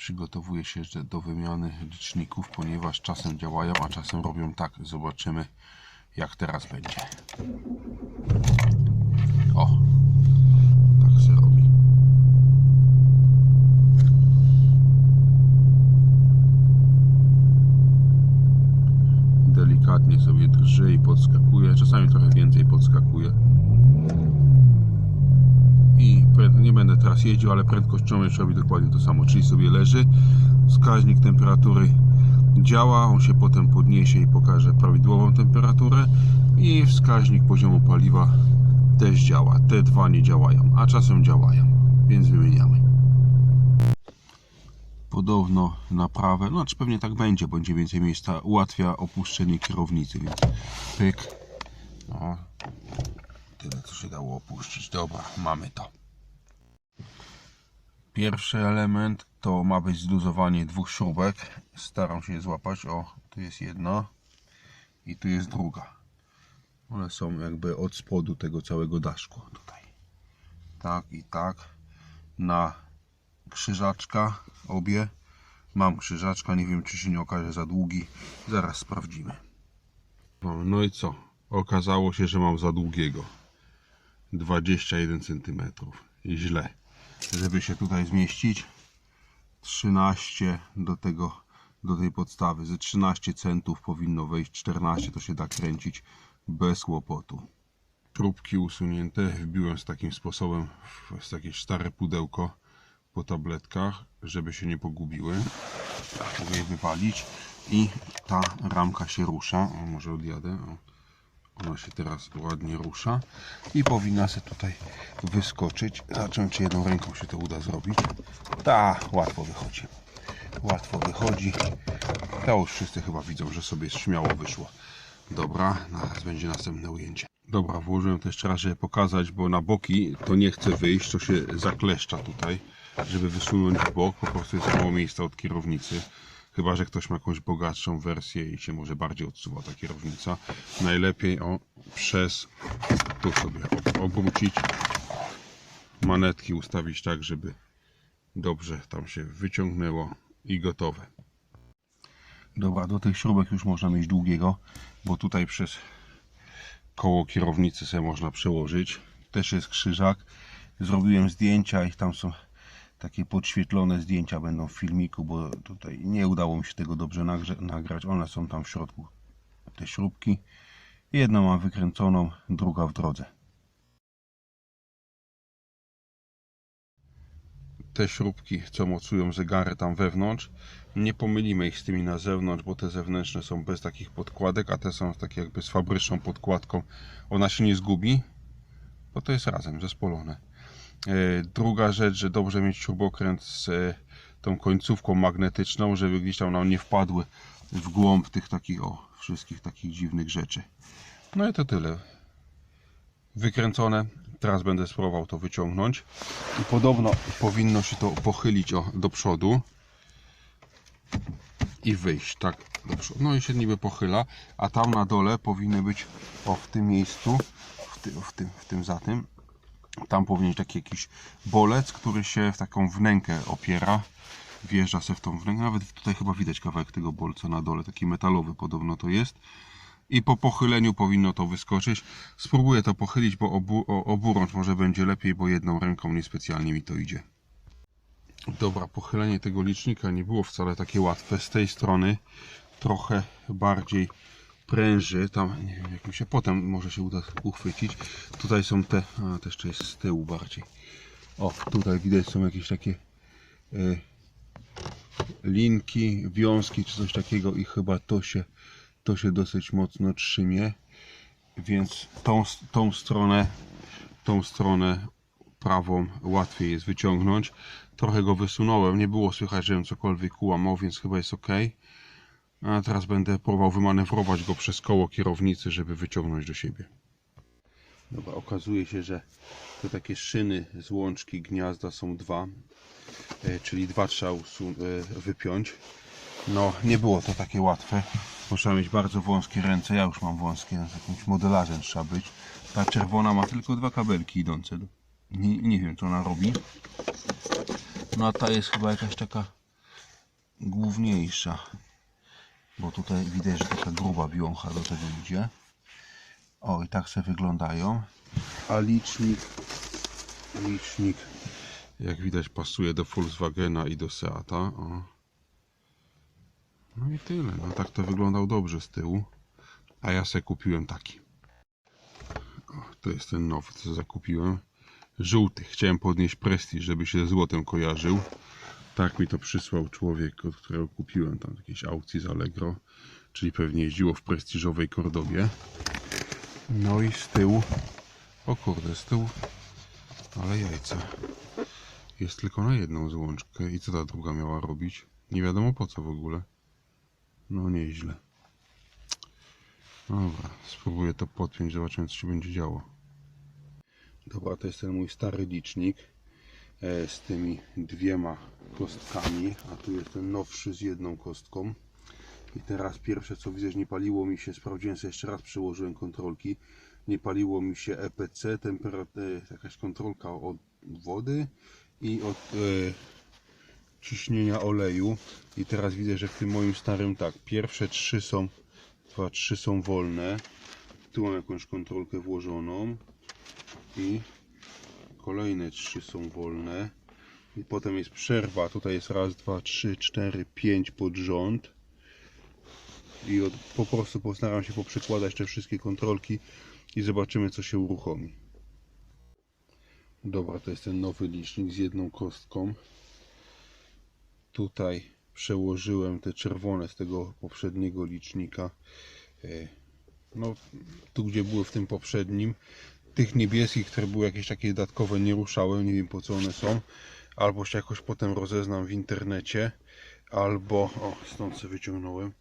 Przygotowuję się do wymiany liczników, ponieważ czasem działają, a czasem robią tak. Zobaczymy jak teraz będzie. O, tak się robi. Delikatnie sobie drży i podskakuje. Czasami trochę więcej podskakuje. Nie będę teraz jeździł, ale prędkościomierz robi dokładnie to samo, czyli sobie leży. Wskaźnik temperatury działa, on się potem podniesie i pokaże prawidłową temperaturę i wskaźnik poziomu paliwa też działa. Te dwa nie działają, a czasem działają, więc wymieniamy. Podobno naprawę, no czy pewnie tak będzie, będzie więcej miejsca, ułatwia opuszczenie kierownicy, więc pyk. No, tyle co się dało opuścić. Dobra, mamy to. Pierwszy element to ma być zluzowanie dwóch śrubek. Staram się je złapać. O, tu jest jedna i tu jest druga. One są jakby od spodu tego całego daszku tutaj. Tak i tak. Na krzyżaczka obie. Mam krzyżaczka, nie wiem czy się nie okaże za długi. Zaraz sprawdzimy. No, no i co? Okazało się, że mam za długiego. 21 cm. Źle. Żeby się tutaj zmieścić, 13 do tego do tej podstawy. Ze 13 centów powinno wejść 14, to się da kręcić bez kłopotu. Próbki usunięte wbiłem z takim sposobem w takie stare pudełko po tabletkach, żeby się nie pogubiły. Tak, mogę je wywalić i ta ramka się rusza. O, może odjadę. O. Ona się teraz ładnie rusza i powinna się tutaj wyskoczyć. Zobaczymy, czy jedną ręką się to uda zrobić. Tak, łatwo wychodzi. Łatwo wychodzi. To już wszyscy chyba widzą, że sobie śmiało wyszło. Dobra, teraz będzie następne ujęcie. Dobra, włożyłem to jeszcze raz, żeby pokazać, bo na boki to nie chce wyjść, to się zakleszcza tutaj, żeby wysunąć w bok, po prostu jest mało miejsca od kierownicy. Chyba, że ktoś ma jakąś bogatszą wersję i się może bardziej odsuwa ta kierownica. Najlepiej o, przez tu sobie ob- obrócić. Manetki ustawić tak, żeby dobrze tam się wyciągnęło i gotowe. Dobra, do tych śrubek już można mieć długiego, bo tutaj przez koło kierownicy sobie można przełożyć. Też jest krzyżak. Zrobiłem zdjęcia i tam są takie podświetlone zdjęcia będą w filmiku, bo tutaj nie udało mi się tego dobrze nagrać. One są tam w środku, te śrubki. Jedną mam wykręconą, druga w drodze. Te śrubki, co mocują zegary tam wewnątrz, nie pomylimy ich z tymi na zewnątrz, bo te zewnętrzne są bez takich podkładek, a te są takie jakby z fabryczną podkładką. Ona się nie zgubi, bo to jest razem zespolone. E, Druga rzecz, że dobrze mieć śrubokręt z e, tą końcówką magnetyczną, żeby gdzieś tam nam nie wpadły w głąb tych takich, o, wszystkich takich dziwnych rzeczy. No i to tyle. Wykręcone. Teraz będę spróbował to wyciągnąć. I podobno powinno się to pochylić o, do przodu i wyjść tak do przodu. No i się niby pochyla, a tam na dole powinny być o w tym miejscu, w, ty, w, tym, w tym za tym, tam powinien być taki jakiś bolec, który się w taką wnękę opiera. Wjeżdża się w tą wnękę. Nawet tutaj chyba widać kawałek tego bolca na dole. Taki metalowy podobno to jest. I po pochyleniu powinno to wyskoczyć. Spróbuję to pochylić, bo oburącz może będzie lepiej, bo jedną ręką niespecjalnie mi to idzie. Dobra, pochylenie tego licznika nie było wcale takie łatwe. Z tej strony trochę bardziej pręży. Tam nie wiem, jak mi się potem może się uda uchwycić. Tutaj są te, a to jeszcze jest z tyłu bardziej. O, tutaj widać są jakieś takie e, linki, wiązki czy coś takiego i chyba to się, to się dosyć mocno trzymie. Więc tą, tą stronę, tą stronę prawą łatwiej jest wyciągnąć. Trochę go wysunąłem, nie było słychać, żebym cokolwiek ułamał, więc chyba jest ok. A teraz będę próbował wymanewrować go przez koło kierownicy, żeby wyciągnąć do siebie. Dobra, okazuje się, że te takie szyny z łączki gniazda są dwa, e, czyli dwa trzeba wypiąć. No, nie było to takie łatwe, trzeba mieć bardzo wąskie ręce. Ja już mam wąskie, z jakimś modelarzem trzeba być. Ta czerwona ma tylko dwa kabelki idące. Nie, nie wiem, co ona robi. No a ta jest chyba jakaś taka główniejsza. Bo tutaj widać, że taka gruba wiącha do tego idzie. O, i tak sobie wyglądają. A licznik, licznik, jak widać, pasuje do Volkswagena i do Seata. O. No i tyle. No tak to wyglądał dobrze z tyłu. A ja se kupiłem taki. O, to jest ten nowy, co zakupiłem. Żółty. Chciałem podnieść prestiż, żeby się ze złotem kojarzył. Tak mi to przysłał człowiek, od którego kupiłem tam jakieś aukcji z Allegro. Czyli pewnie jeździło w prestiżowej Cordowie. No i z tyłu. O kurde, z tyłu. Ale jajca. Jest tylko na jedną złączkę. I co ta druga miała robić? Nie wiadomo po co w ogóle. No nieźle. Dobra, spróbuję to podpiąć, zobaczymy co się będzie działo. Dobra, to jest ten mój stary licznik z tymi dwiema kostkami, a tu jest ten nowszy z jedną kostką. I teraz pierwsze co widzę, że nie paliło mi się, sprawdziłem sobie jeszcze raz, przełożyłem kontrolki. Nie paliło mi się EPC, temperatura, jakaś kontrolka od wody i od e, ciśnienia oleju. I teraz widzę, że w tym moim starym tak, pierwsze trzy są, dwa, trzy są wolne. Tu mam jakąś kontrolkę włożoną i kolejne trzy są wolne. I potem jest przerwa. Tutaj jest raz, dwa, trzy, cztery, pięć pod rząd. I od, po prostu postaram się poprzekładać te wszystkie kontrolki i zobaczymy co się uruchomi. Dobra, to jest ten nowy licznik z jedną kostką. Tutaj przełożyłem te czerwone z tego poprzedniego licznika. E, No, tu gdzie były w tym poprzednim. Tych niebieskich, które były jakieś takie dodatkowe, nie ruszałem. Nie wiem po co one są. Albo się jakoś potem rozeznam w internecie. Albo, o, stąd sobie wyciągnąłem.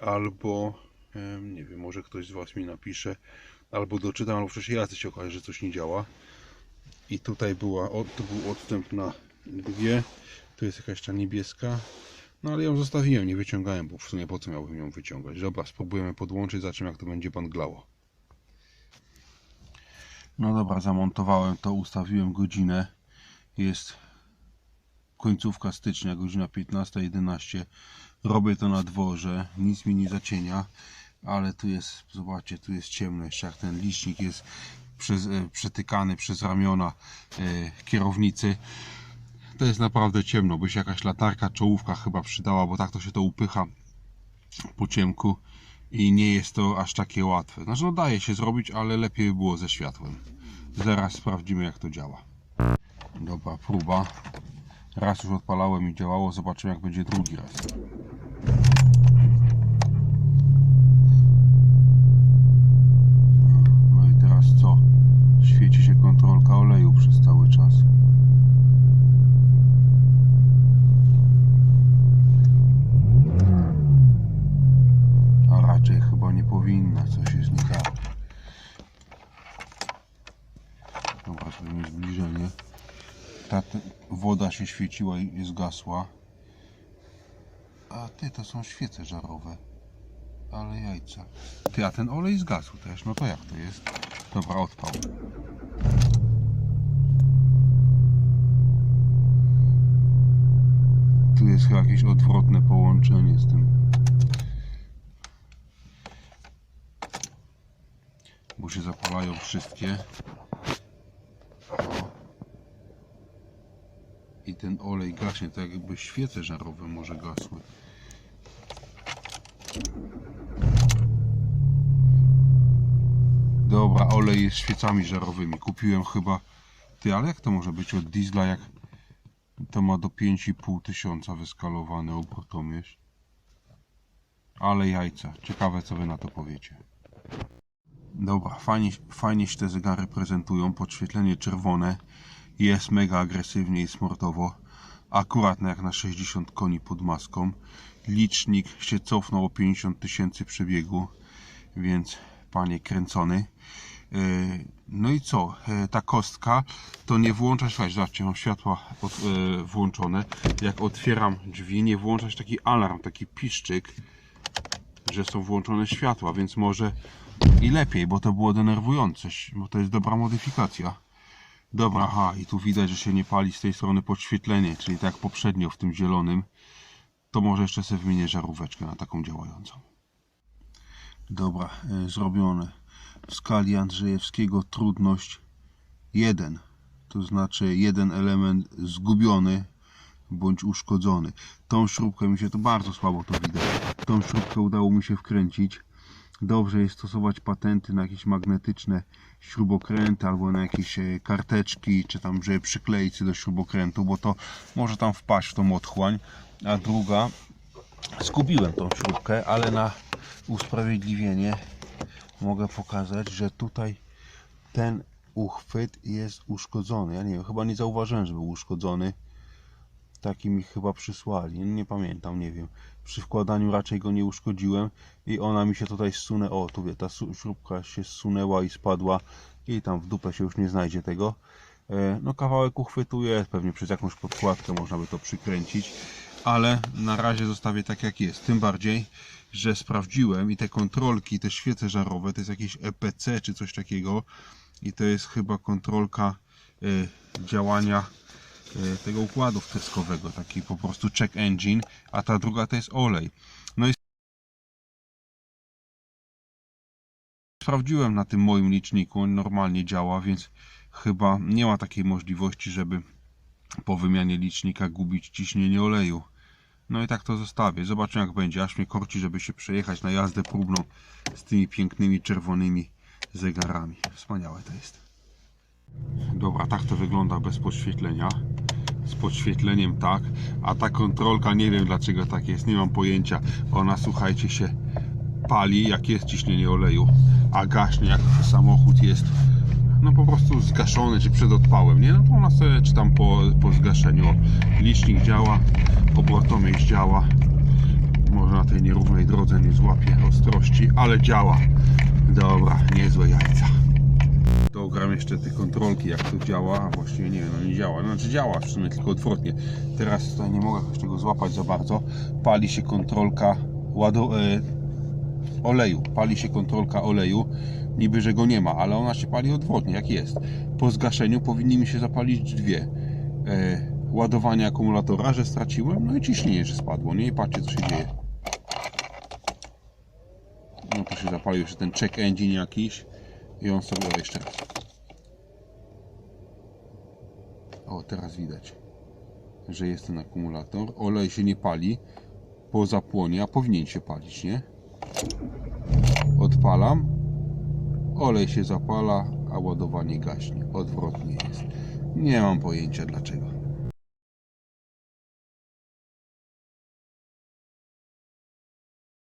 Albo, nie wiem, może ktoś z Was mi napisze. Albo doczytam, albo przecież jazdy się okaże, że coś nie działa. I tutaj była, o, tu był odstęp na dwie. Tu jest jakaś ta niebieska. No ale ją zostawiłem, nie wyciągałem, bo w sumie po co miałbym ją wyciągać. Dobra, spróbujemy podłączyć, zobaczymy jak to będzie banglało. No dobra, zamontowałem to, ustawiłem godzinę. Jest końcówka stycznia, godzina 15.11. Robię to na dworze, nic mi nie zacienia, ale tu jest, zobaczcie, tu jest ciemno, jeszcze jak ten licznik jest przez, e, przetykany przez ramiona e, kierownicy. To jest naprawdę ciemno, by się jakaś latarka, czołówka chyba przydała, bo tak to się to upycha po ciemku i nie jest to aż takie łatwe. Znaczy no daje się zrobić, ale lepiej by było ze światłem. Zaraz sprawdzimy jak to działa. Dobra, próba. Raz już odpalałem i działało, zobaczymy jak będzie drugi raz. No i teraz co? Świeci się kontrolka oleju przez cały czas. A raczej chyba nie powinna, coś jest nie tak. Dobra, zrobimy zbliżenie. Ta te- woda się świeciła i zgasła. A ty, to są świece żarowe. Ale jajca. Ty, a ten olej zgasł też. No to jak to jest? Dobra, odpał. Tu jest chyba jakieś odwrotne połączenie z tym. Bo się zapalają wszystkie. I ten olej gaśnie, tak jakby świece żarowe może gasły. Dobra, olej jest świecami żarowymi. Kupiłem chyba. Ty, ale jak to może być od diesla, jak to ma do 5,5 tysiąca wyskalowany obrotomierz? Ale jajca. Ciekawe, co wy na to powiecie. Dobra, fajnie, fajnie się te zegary prezentują. Podświetlenie czerwone jest mega agresywnie i smortowo. Akurat na jak na 60 koni pod maską. Licznik się cofnął o 50 tysięcy przebiegu, więc panie kręcony. Yy, No i co? Yy, Ta kostka to nie włączać, słuchajcie, zobaczcie, mam światła od, yy, włączone. Jak otwieram drzwi, nie włączać taki alarm, taki piszczyk, że są włączone światła, więc może i lepiej, bo to było denerwujące, bo to jest dobra modyfikacja. Dobra, aha, i tu widać, że się nie pali z tej strony podświetlenie, czyli tak poprzednio w tym zielonym, to może jeszcze sobie wymienię żaróweczkę na taką działającą. Dobra, y, zrobione. W skali Andrzejewskiego trudność 1. To znaczy jeden element zgubiony bądź uszkodzony. Tą śrubkę mi się to bardzo słabo to widać. Tą śrubkę udało mi się wkręcić. Dobrze jest stosować patenty na jakieś magnetyczne śrubokręty albo na jakieś e, karteczki, czy tam, żeby przykleić do śrubokrętu, bo to może tam wpaść w tą otchłań. A druga, zgubiłem tą śrubkę, ale na usprawiedliwienie mogę pokazać, że tutaj ten uchwyt jest uszkodzony. Ja nie wiem, chyba nie zauważyłem, że był uszkodzony. Taki mi chyba przysłali. Nie pamiętam, nie wiem. Przy wkładaniu raczej go nie uszkodziłem i ona mi się tutaj zsunęła. O, tu wie, ta śrubka się zsunęła i spadła i tam w dupę się już nie znajdzie tego. E, No kawałek uchwytu jest, pewnie przez jakąś podkładkę można by to przykręcić, ale na razie zostawię tak jak jest. Tym bardziej, że sprawdziłem i te kontrolki, te świece żarowe, to jest jakieś EPC czy coś takiego i to jest chyba kontrolka e, działania tego układu wtryskowego, taki po prostu check engine, a ta druga to jest olej. No i sprawdziłem na tym moim liczniku, on normalnie działa, więc chyba nie ma takiej możliwości, żeby po wymianie licznika gubić ciśnienie oleju. No i tak to zostawię. Zobaczę jak będzie. Aż mnie korci, żeby się przejechać na jazdę próbną z tymi pięknymi czerwonymi zegarami. Wspaniałe to jest. Dobra, tak to wygląda bez podświetlenia. Z podświetleniem tak, a ta kontrolka nie wiem dlaczego tak jest, nie mam pojęcia. Ona słuchajcie się pali jak jest ciśnienie oleju, a gaśnie jak samochód jest no po prostu zgaszony czy przed odpałem, nie? No to ona sobie czy tam po, po zgaszeniu. Licznik działa, obrotomierz działa. Może na tej nierównej drodze nie złapie ostrości, ale działa. Dobra, niezłe jajca. Dogram jeszcze te kontrolki, jak to działa, a właściwie nie wiem, no nie działa. Znaczy działa w sumie, tylko odwrotnie. Teraz tutaj nie mogę jakoś tego złapać za bardzo. Pali się kontrolka ładu, e, oleju. Pali się kontrolka oleju. Niby, że go nie ma, ale ona się pali odwrotnie, jak jest. Po zgaszeniu powinny mi się zapalić dwie. E, ładowanie akumulatora, że straciłem, no i ciśnienie, że spadło. Nie I patrzcie, co się dzieje. No to się zapalił jeszcze ten check engine jakiś. I on sobie jeszcze raz. O, teraz widać, że jest ten akumulator. Olej się nie pali po zapłonie, a powinien się palić, nie? Odpalam. Olej się zapala, a ładowanie gaśnie. Odwrotnie jest. Nie mam pojęcia dlaczego.